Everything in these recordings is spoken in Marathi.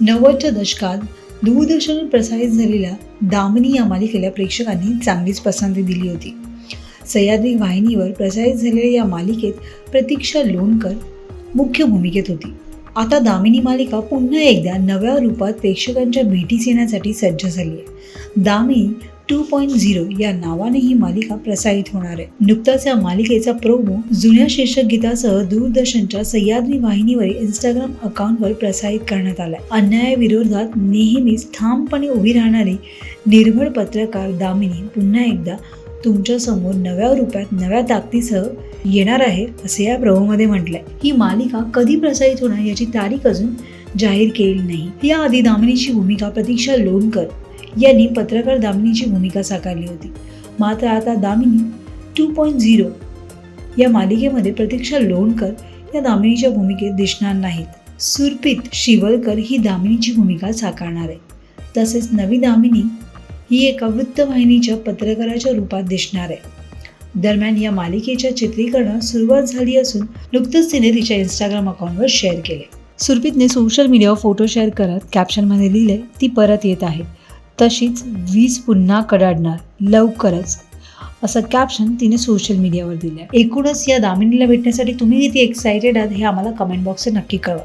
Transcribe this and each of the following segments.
नव्वदच्या दशकात दूरदर्शनवर प्रसारित झालेल्या दामिनी या मालिकेला प्रेक्षकांनी चांगलीच पसंती दिली होती. सह्याद्री वाहिनीवर प्रसारित झालेल्या या मालिकेत प्रतीक्षा लोणकर मुख्य भूमिकेत होती. आता दामिनी मालिका पुन्हा एकदा नव्या रूपात प्रेक्षकांच्या भेटीस येण्यासाठी सज्ज झाली आहे. दामिनी टू पॉईंट झिरो या नावाने ही मालिका प्रसारित होणार आहे. नुकताच या मालिकेचा प्रोमो जुन्या शीर्षक गीतासह दूरदर्शनच्या सह्याद्री वाहिनीवरील इंस्टाग्राम अकाउंटवर प्रसारित करण्यात आलाय. अन्यायाविरोधात नेहमीच ठामपणे उभी राहणारी निर्भळ पत्रकार दामिनी पुन्हा एकदा तुमच्यासमोर नव्या रूपात नव्या ताकदीसह येणार आहे असे या प्रोमोमध्ये म्हटलंय. ही मालिका कधी प्रसारित होणार याची तारीख अजून जाहीर केली नाही. याआधी दामिनीची भूमिका प्रतीक्षा लोणकर यांनी पत्रकार दामिनीची भूमिका साकारली होती. मात्र आता दामिनी टू पॉईंट झिरो या मालिकेमध्ये प्रतीक्षा लोणकर या दामिनीच्या भूमिकेत दिसणार नाहीत. सुरपीत शिवलकर ही दामिनीची भूमिका साकारणार आहे तसेच नवी दामिनी ही एका वृत्तवाहिनीच्या पत्रकाराच्या रूपात दिसणार आहे. दरम्यान या मालिकेच्या चित्रीकरणात सुरुवात झाली असून नुकतंच तिने तिच्या इंस्टाग्राम अकाउंटवर शेअर केले. सुरपीतने सोशल मीडियावर फोटो शेअर करत कॅप्शनमध्ये लिहिले ती परत येत आहे. तशीच वीज पुन्हा कडाडणार लवकरच असं कॅप्शन तिने सोशल मीडियावर दिलं आहे एकूणच या दामिनीला भेटण्यासाठी तुम्ही किती एक्सायटेड आहात हे आम्हाला कमेंट बॉक्सवर नक्की कळवा.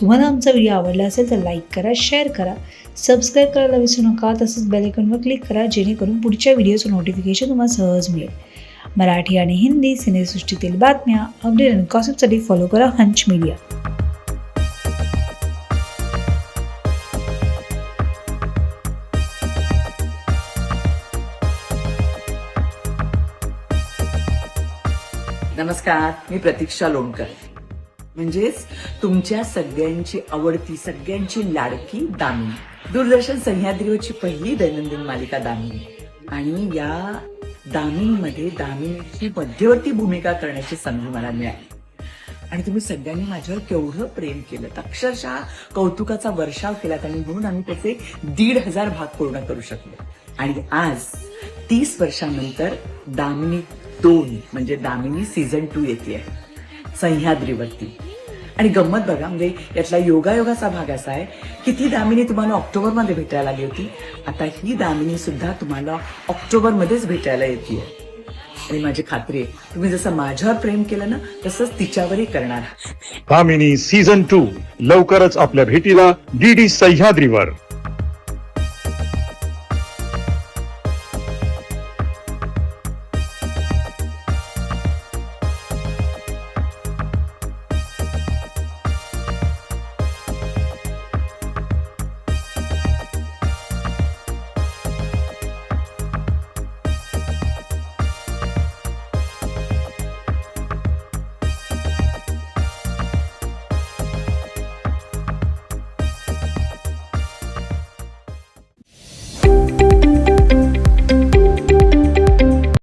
तुम्हाला आमचा व्हिडिओ आवडला असेल तर लाईक करा शेअर करा सबस्क्राईब करायला विसरू नका तसंच बेलायकॉनवर क्लिक करा जेणेकरून पुढच्या व्हिडिओचं नोटिफिकेशन तुम्हाला सहज मिळेल. मराठी आणि हिंदी सिनेसृष्टीतील बातम्या अपडेट आणि कॉसिपसाठी फॉलो करा हंच मीडिया नमस्कार मी प्रतीक्षा लोणकर. म्हणजेच तुमच्या सगळ्यांची आवडती सगळ्यांची लाडकी दामिनी. दूरदर्शन सह्याद्रीवरची पहिली दैनंदिन मालिका दामिनी. आणि या दामिनीमध्ये दामिनीची मध्यवर्ती भूमिका करण्याची संधी मला मिळाली. आणि तुम्ही सगळ्यांनी माझ्यावर केवढं प्रेम केलं. अक्षरशः कौतुकाचा वर्षाव केला आणि म्हणून आम्ही त्याचे दीड हजार भाग पूर्ण करू शकलो. आणि आज तीस वर्षानंतर दामिनी दोन म्हणजे दामिनी सीझन टू येते सह्याद्रीवरती. आणि गंमत बघा म्हणजे यातला योगायोगाचा भाग असा आहे की ती दामिनी तुम्हाला ऑक्टोबरमध्ये भेटायला आली होती. आता ही दामिनी सुद्धा तुम्हाला ऑक्टोबरमध्येच भेटायला येते आणि माझी खात्री आहे तुम्ही जसं माझ्यावर प्रेम केलं ना तसंच तिच्यावरही करणार दामिनी सीझन टू लवकरच आपल्या भेटीला डी डी सह्याद्रीवर.